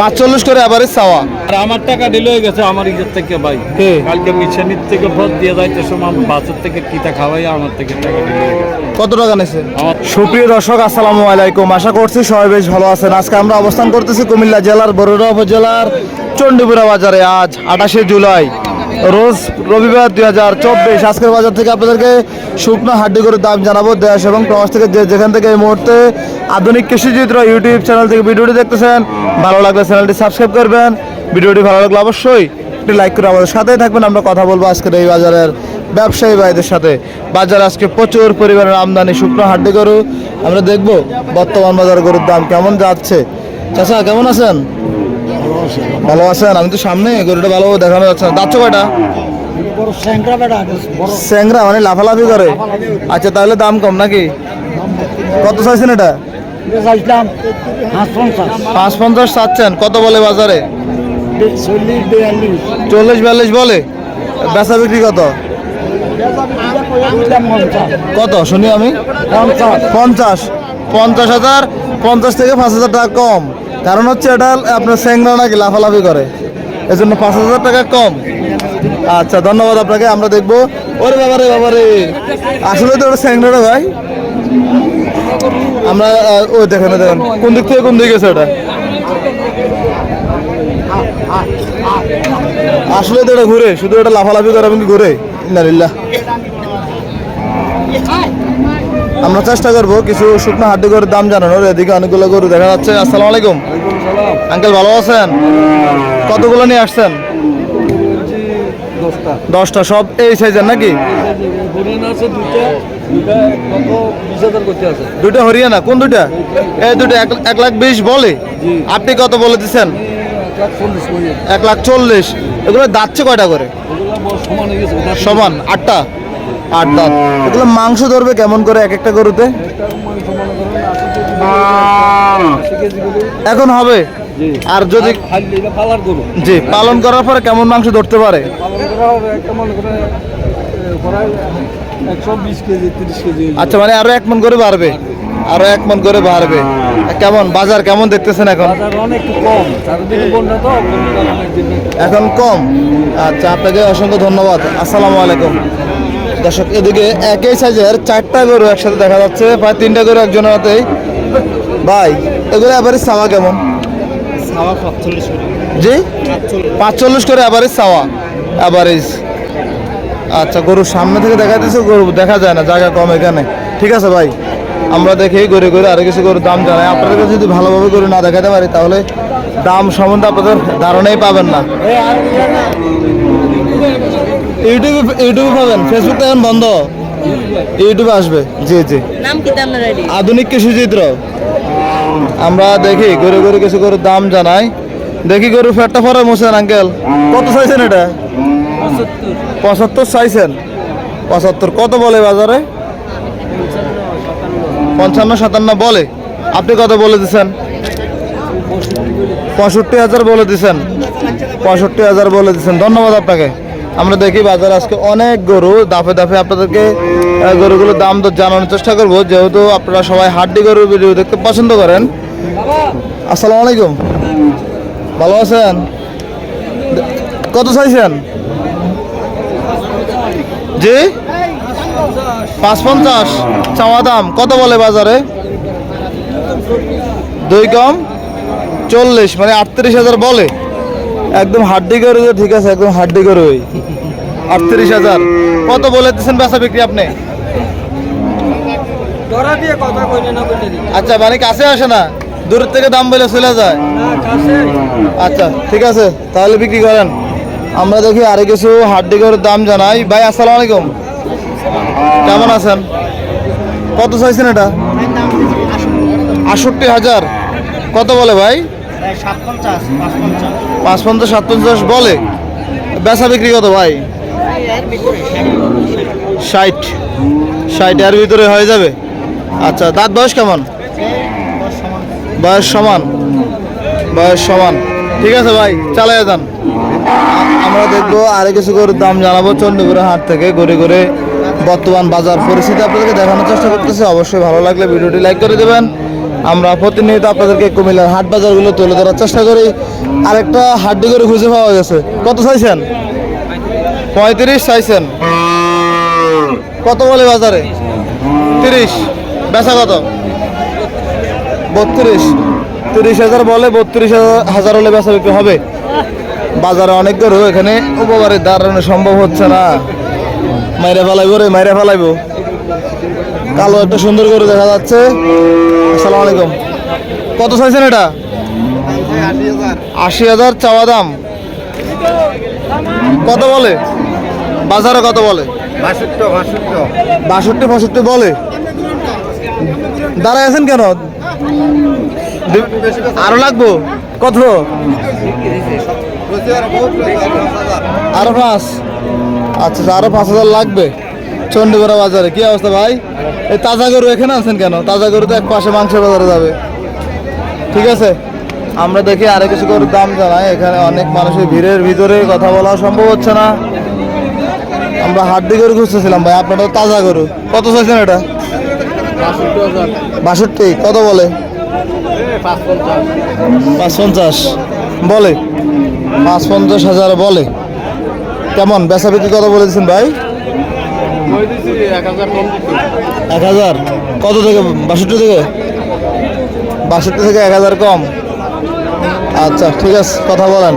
পাঁচচল্লিশ করে এবারে চাওয়া। আর আমার টাকা ডিল হয়ে গেছে আমার ইজের থেকে ভাই? কালকে মিশানির থেকে ভোট দিয়ে যাইতে সময় আমার বাসের থেকে কিতা খাওয়াই আমার থেকে টাকা ডিল হয়ে গেছে। কত টাকা নিয়েছে সুপ্রিয় দর্শক আসসালামু আলাইকুম। আশা করছি সবাই বেশ ভালো আছেন। আজকে আমরা অবস্থান করতেছি কুমিল্লা জেলার বরুড়া উপজেলার চণ্ডীপুরা বাজারে। আজ আঠাশে জুলাই। রোজ রবিবার দুই হাজার চব্বিশ। আজকের বাজার থেকে আপনাদেরকে শুকনো হাড্ডি করে দাম জানাব দেশ এবং প্রবাস থেকে যে যেখান থেকে এই মুহূর্তে আধুনিক কৃষিচিত্র ইউটিউব চ্যানেল থেকে ভিডিওটি দেখতেছেন, ভালো লাগলে চ্যানেলটি সাবস্ক্রাইব করবেন। ভিডিওটি ভালো লাগলে অবশ্যই একটি লাইক করে আমাদের সাথেই থাকবেন। আমরা কথা বলব আজকের এই বাজারের ব্যবসায়ী ভাইদের সাথে। বাজার আজকে প্রচুর পরিমাণের আমদানি শুকনো হাড্ডি গরু। আমরা দেখব বর্তমান বাজার গরুর দাম কেমন যাচ্ছে। চাচা, কেমন আছেন? ভালো আছেন? আমি তো সামনে, গরুটা ভালো দেখানো যাচ্ছে না। যাচ্ছে কয়টা? স্যাংরা মানে লাফালাফি করে। আচ্ছা তাহলে দাম কম নাকি? কত চাইছেন এটা? পাঁচ পঞ্চাশ চাচ্ছেন। কত বলে বাজারে? চল্লিশ বিয়াল্লিশ বলে। বেচা বিক্রি কত? কত? শুনি আমি। পঞ্চাশ। পঞ্চাশ হাজার, পঞ্চাশ থেকে পাঁচ হাজার টাকা কম। কারণ হচ্ছে এটা, আপনার স্যাংরা নাকি লাফালাফি করে। এজন্য পাঁচ হাজার টাকা কম। আচ্ছা ধন্যবাদ আপনাকে, আমরা দেখব। ওরে বাবারে বাবারে। আসলে তো ওটা স্যাংরা ভাই। আমরা ওই দেখেন দেখেন, কোন দিক থেকে কোন দিকে গেছে ওটা? আসলে তো এটা ঘুরে, শুধু এটা লাফালাফি করে কি ঘুরে। ইন্নালিল্লাহ। আমরা চেষ্টা করব কিছু শুকনো হাড্ডি করে দাম জানানোর, এদিকে অনেকগুলো গরু দেখা যাচ্ছে। আসসালামু আলাইকুম। আঙ্কেল ভালো আছেন? কতগুলো নিয়ে আসছেন? দশটা। সব এই সাইজের নাকি? দুইটা হরিয়ানা কোন দুইটা? এই দুটো এক লাখ বিশ বলে? আপনি কত বলে দিচ্ছেন এক লাখ চল্লিশ এগুলো দাচ্ছে কয়টা করে? সমান হয়ে আটটা? আট দাঁত এগুলো মাংস ধরবে কেমন করে এক একটা গরুতে? এখন হবে? আর যদি জি পালন করার পরে কেমন মাংস ধরতে পারে? আচ্ছা মানে আরও এক মন করে বাড়বে। আরও এক মন করে বাড়বে। কেমন বাজার কেমন দেখতেছেন এখন? এখন কম। আচ্ছা আপনাকে অসংখ্য ধন্যবাদ। আসসালামু আলাইকুম। দর্শক এদিকে একই সাইজের চারটা গরু একসাথে দেখা যাচ্ছে। প্রায় তিনটা গরু একজনের হাতেই ভাই এগুলো এবারে সাওয়া কেমন? সাওয়া জি? পাঁচচল্লিশ করে অ্যাভারেজ চাওয়া অ্যাভারেজ আচ্ছা গরুর সামনে থেকে দেখা দিচ্ছে গরু দেখা যায় না জায়গা কম এখানে। ঠিক আছে ভাই আমরা দেখি গরু গরু আরও কিছু গরুর দাম জানাই। আপনাদের কাছে যদি ভালোভাবে গরু না দেখাতে পারি তাহলে দাম সম্বন্ধে আপনাদের ধারণাই পাবেন না। ইউটিউবে ইউটিউবে পাবেন ফেসবুক তো এখন বন্ধ। ইউটিউবে আসবে? জি জি। নাম কি আধুনিক কৃষিচিত্র আমরা দেখি গরু গরু কিছু গরুর দাম জানাই। দেখি গরু ফ্যাটটা পরে মোছেন আঙ্কেল কত চাইছেন এটা? পঁচাত্তর চাইছেন। পঁচাত্তর কত বলে বাজারে? পঞ্চান্ন সাতান্ন বলে। আপনি কত বলে দিচ্ছেন পঁয়ষট্টি হাজার বলে দিচ্ছেন পঁয়ষট্টি হাজার বলে দিচ্ছেন ধন্যবাদ আপনাকে। আমরা দেখি বাজার আজকে অনেক গরু, দাফে দাফে আপনাদেরকে গরুগুলোর দাম দর জানানোর চেষ্টা করব। যেহেতু আপনারা সবাই হাড্ডি গরুর ভিডিও দেখতে পছন্দ করেন। আসসালামু আলাইকুম। ভালো আছেন? কত চাইছেন? জি? পাঁচ পঞ্চাশ। চাওয়া দাম, কত বলে বাজারে? দুই কম? চল্লিশ মানে আটত্রিশ হাজার বলে। একদম হাড্ডি করে যে ঠিক আছে একদম হাড্ডি করে ওই আটত্রিশ হাজার। কত বলে দিচ্ছেন বেচা বিক্রি আপনি? ধরা দিয়ে কথা কইলে না কইলে আচ্ছা মানে কাছে আসে না? দূরের থেকে দাম বলে চলে যায়। আচ্ছা ঠিক আছে তাহলে বিক্রি করেন। আমরা দেখি আরও কিছু হাড্ডি করে দাম জানাই। ভাই আসসালামু আলাইকুম। কেমন আছেন? কত চাইছেন এটা? আটষট্টি হাজার। কত বলে ভাই? পাঁচ পঞ্চাশ সাত পঞ্চাশ বলে। বেচা বিক্রি কত ভাই? ষাট। ষাট, এর ভিতরে হয়ে যাবে? আচ্ছা দাঁত বয়স কেমন? বয়স সমান। বয়স সমান। ঠিক আছে ভাই চালাই যান। আমরা দেখব আরও কিছু গরুর দাম জানাব চন্ডীপুরে হাট থেকে। ঘুরে ঘুরে বর্তমান বাজার পরিস্থিতি আপনাদেরকে দেখানোর চেষ্টা করতেছি। অবশ্যই ভালো লাগলে ভিডিওটি লাইক করে দেবেন। আমরা প্রতিনিয়ত আপনাদেরকে কুমিল্লার হাট বাজারগুলো তুলে ধরার চেষ্টা করি। আরেকটা হাড্ডি করে খুঁজে পাওয়া গেছে। কত চাইছেন? পঁয়ত্রিশ চাইছেন। কত বলে বাজারে? তিরিশ। বেচা কত? বত্রিশ। তিরিশ হাজার বলে বত্রিশ হাজার হলে বেচা বিক্রি হবে। বাজারে অনেক গরু এখানে উপকারে দাঁড়ানো সম্ভব হচ্ছে না। মাইরে ফেলাইবো রে, মাইরে ফেলাইবো। কালো একটা সুন্দর করে দেখা যাচ্ছে। আসসালামু আলাইকুম। কত চাইছেন এটা? আশি হাজার চাওয়া দাম। কত বলে? বাজারে কত বলে? বাষট্টি পঁয়ষট্টি বলে? দাঁড়ায় আছেন কেন? আরও লাগবো? কত? আরও পাঁচ। আচ্ছা আরও পাঁচ হাজার লাগবে। চণ্ডীগড়া বাজারে। কি অবস্থা ভাই? এই তাজা গরু এখানে আছেন কেন? তাজা গরু তো এক পাশে মাংসের বাজারে যাবে। ঠিক আছে? আমরা দেখি আরও কিছু গরুর দাম জানাই। এখানে অনেক মানুষের ভিড়ের ভিতরে কথা বলা সম্ভব হচ্ছে না। আমরা হাড্ডি গরু খুঁজতেছিলাম ভাই আপনারা তাজা গরু। কত চাইছেন এটা? বাষট্টি, কত বলে? পাঁচ পঞ্চাশ বলে? পাঁচ পঞ্চাশ হাজার বলে। কেমন? বেচা বিক্রি কত বলেছেন ভাই? এক হাজার কত থেকে? বাষট্টি থেকে? বাষট্টি থেকে এক হাজার কম। আচ্ছা ঠিক আছে, কথা বলেন।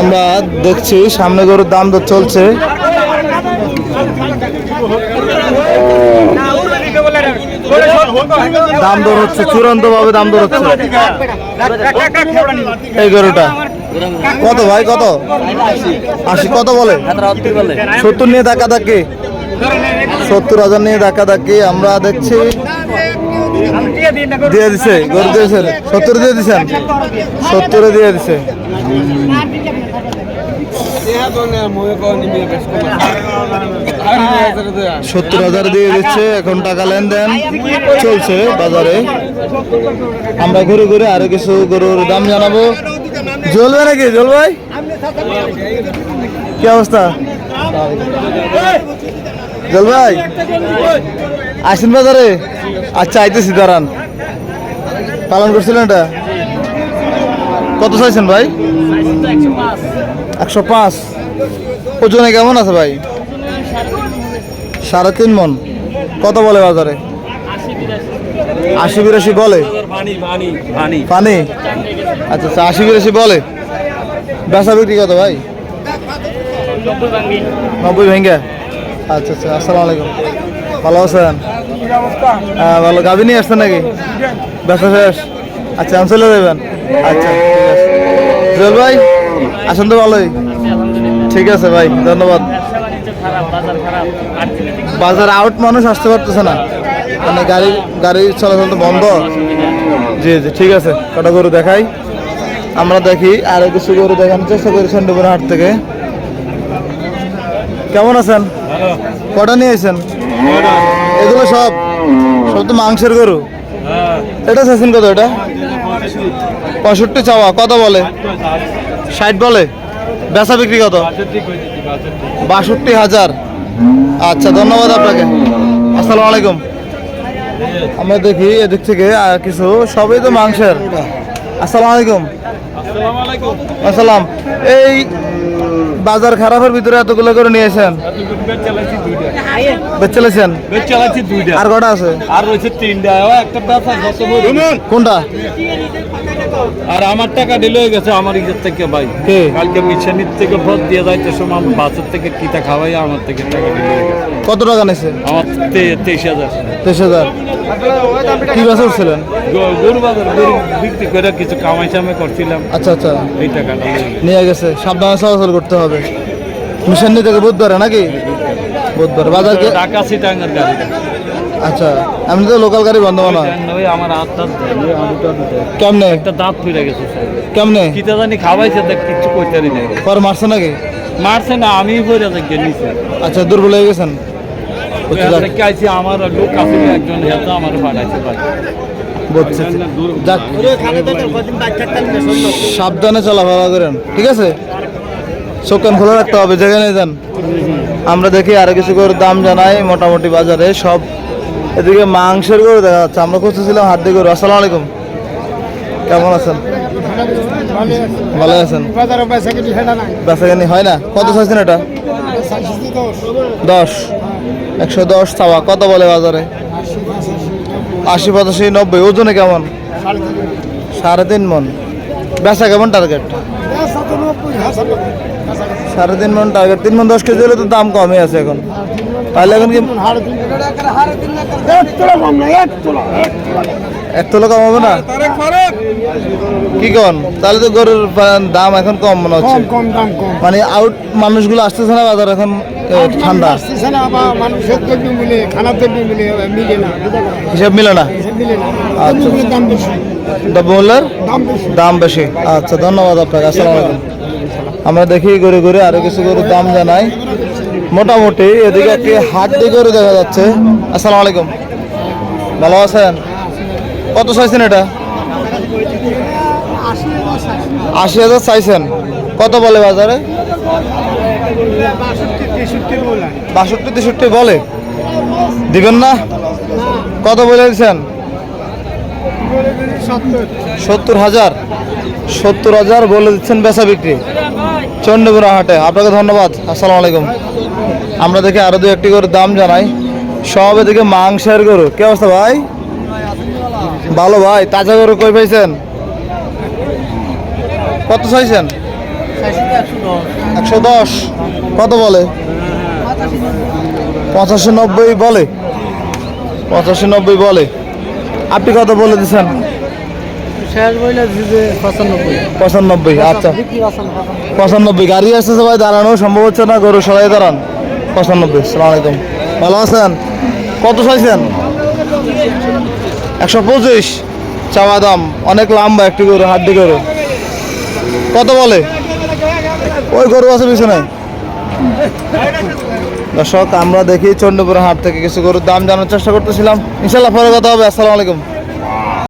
আমরা দেখছি, সামনে গরুর দাম দর চলছে। দাম দর হচ্ছে চূড়ান্ত ভাবে দাম দর হচ্ছে। এই গরুটা। কত ভাই, কত? আশি, কত বলে? সত্তর নিয়ে ধাক্কা ধাক্কি সত্তর হাজার নিয়ে ধাক্কা ধাক্কি আমরা দেখছি। দিয়ে দিছে, গরু দিয়েছে সত্তর দিয়ে দিছেন? সত্তরে দিয়ে দিছে। সত্তর হাজার দিয়ে দিচ্ছে, এখন টাকা লেনদেন চলছে বাজারে। আমরা ঘুরে ঘুরে আরও কিছু গরুর দাম জানাব। জ্বলবে নাকি? জল ভাই? কি অবস্থা? জল ভাই? আসেন বাজারে। আচ্ছা আইতেছি, দাঁড়ান। পালন করছিলেন এটা? কত চাইছেন ভাই? একশো পাঁচ। ওজনে কেমন আছে ভাই? সাড়ে তিন মন। কত বলে বাজারে? আশি বিরাশি বলে? পানি? আচ্ছা আচ্ছা আশি বিরাশি বলে। বেচা বিক্রি কত ভাই? নব্বই ভেঙ্গে। আচ্ছা আচ্ছা আসসালামু আলাইকুম। ভালো আছেন? হ্যাঁ ভালো। গাভি নিয়ে আসছেন নাকি? বেচা শেষ? আচ্ছা আমি চলে যাবেন? আচ্ছা আছে। ভাই আসেন তো ভালোই। ঠিক আছে ভাই ধন্যবাদ। বাজার আউট মানুষ আসতে পারতেছে না। মানে গাড়ি গাড়ি চলাচল তো বন্ধ। জি জি, ঠিক আছে, কটা গরু দেখাই। আমরা দেখি, আরও কিছু গরু দেখানোর চেষ্টা করি চন্ডীপুর হাট থেকে। কেমন আছেন? কটা নিয়ে এসেছেন এগুলো সব সব তো মাংসের গরু। এটা চাইছেন কত এটা? পঁয়ষট্টি চাওয়া, কত বলে? ষাট বলে? বেচা বিক্রি কত? বাষট্টি হাজার। আচ্ছা ধন্যবাদ আপনাকে। আসসালামু আলাইকুম। আমরা দেখি এদিক থেকে আর কিছু সবই তো মাংসের। আসসালামু আলাইকুম। আসসালাম। এই বাজার খারাপের ভিতরে এতগুলো করে নিয়েছেন বেচেলেছেন আর কটা আছে? আর রয়েছে তিনটা। একটা। কোনটা? আর আমার টাকা দিল হয়ে গেছে আমার ইজ্জত থেকে ভাই? কালকে মিশানির থেকে ভোট দিয়ে যাইতে সময় আমার বাচ্চার থেকে কিতা খাওয়াই আমার থেকে টাকা দিল হয়ে গেছে। কত টাকা নিয়েছে আমার তেইশ হাজার। তেইশ হাজার। কি বেচা উঠছিলেন গরু বাজার গরু বিক্রি করে কিছু কামাই সামাই করছিলাম। আচ্ছা আচ্ছা। এই টাকাটা নিয়ে গেছে। সাবধানে চলাচল করতে হবে। মিশন থেকে বুধবারে নাকি? বুধবার। বাজার ঢাকা সিটাঙ্গার গাড়ি। আচ্ছা এমনি তো লোকাল গাড়ি বন্ধ মনে হয়। আমার হাত টাত। কেমনে? একটা দাঁত ফিরে গেছে স্যার। কেমনে? কিতা জানি খাওয়াইছে দেখ কিচ্ছু করতে পারি না পরে মারছে নাকি? মারছে না আমি পরে যাকে নিছে। আচ্ছা দুর্বল হয়ে গেছেন? আইছি আমার লোক আছে একজন হেতা আমার পাঠাইছে সাবধানে চলাফেরা করেন ঠিক আছে? চোখ কান খোলা রাখতে হবে যেখানে যান। আমরা দেখি আরও কিছু করে দাম জানাই মোটামুটি বাজারে সব এদিকে মাংসের গরু দেখা যাচ্ছে। আমরা খুঁজতেছিলাম দিয়ে গরু। আসসালামু আলাইকুম। কেমন আছেন? ভালো আছেন। বেচাকেনি হয় না? কত চাইছেন এটা? দশ। একশো দশ চাওয়া। কত বলে বাজারে? আশি পঁচাশি নব্বই। ওজনে কেমন? সাড়ে তিন মন। বেচা কেমন টার্গেট সাড়ে তিন মন টার্গেট তিন মন দশ কেজি হলে তো দাম কমই আছে এখন। তাহলে এখন কি এক তোলা কম হবে না? কি কন? তাহলে তো গরুর দাম এখন কম মনে হচ্ছে। কম কম দাম কম। মানে আউট মানুষগুলো আসতেছে না বাজার এখন ঠান্ডা? হিসাব মিলে না? এসব মিলে না। আচ্ছা। দাম বেশি। আচ্ছা ধন্যবাদ আপনাকে আসসালামু আলাইকুম। আমরা দেখি ঘুরে ঘুরে আরও কিছু করে দাম জানাই। মোটামুটি এদিকে একটি হাট করে দেখা যাচ্ছে। আসসালামু আলাইকুম। ভালো আছেন? কত চাইছেন এটা? আশি হাজার চাইছেন। কত বলে বাজারে? বাষট্টি, তেষট্টি বলে। দিবেন না? কত বলে দিচ্ছেন? সত্তর হাজার। সত্তর হাজার বলে দিচ্ছেন বেচা বিক্রি। চন্ডীপুরা হাটে। আপনাকে ধন্যবাদ। আসসালামু আলাইকুম। আমরা দেখি আরও দু একটি করে দাম জানাই। সব এদিকে মাংসের গরু। কে অবস্থা ভাই? ভালো ভাই তাজা গরু কই পাইছেন? কত চাইছেন? একশো দশ। কত বলে? পঁচাশি নব্বই বলে। পঁচাশি নব্বই বলে। আপনি কত বলে দিচ্ছেন পঁচানব্বই। আচ্ছা। পঁচানব্বই গাড়ি আসতেছে ভাই দাঁড়ানো সম্ভব হচ্ছে না গরু সবাই দাঁড়ান। পঁচানব্বই, সালাম আলাইকুম। ভালো আছেন? কত চাইছেন? একশো পঁচিশ। চাওয়া দাম, অনেক লম্বা একটি গরু, হাড্ডি গরু। কত বলে? ওই গরু আছে পিছনে। দর্শক, আমরা দেখি চন্ডীপুর হাট থেকে কিছু গরুর দাম জানার চেষ্টা করতেছিলাম। ইনশাল্লাহ পরে কথা হবে। আসসালামু আলাইকুম।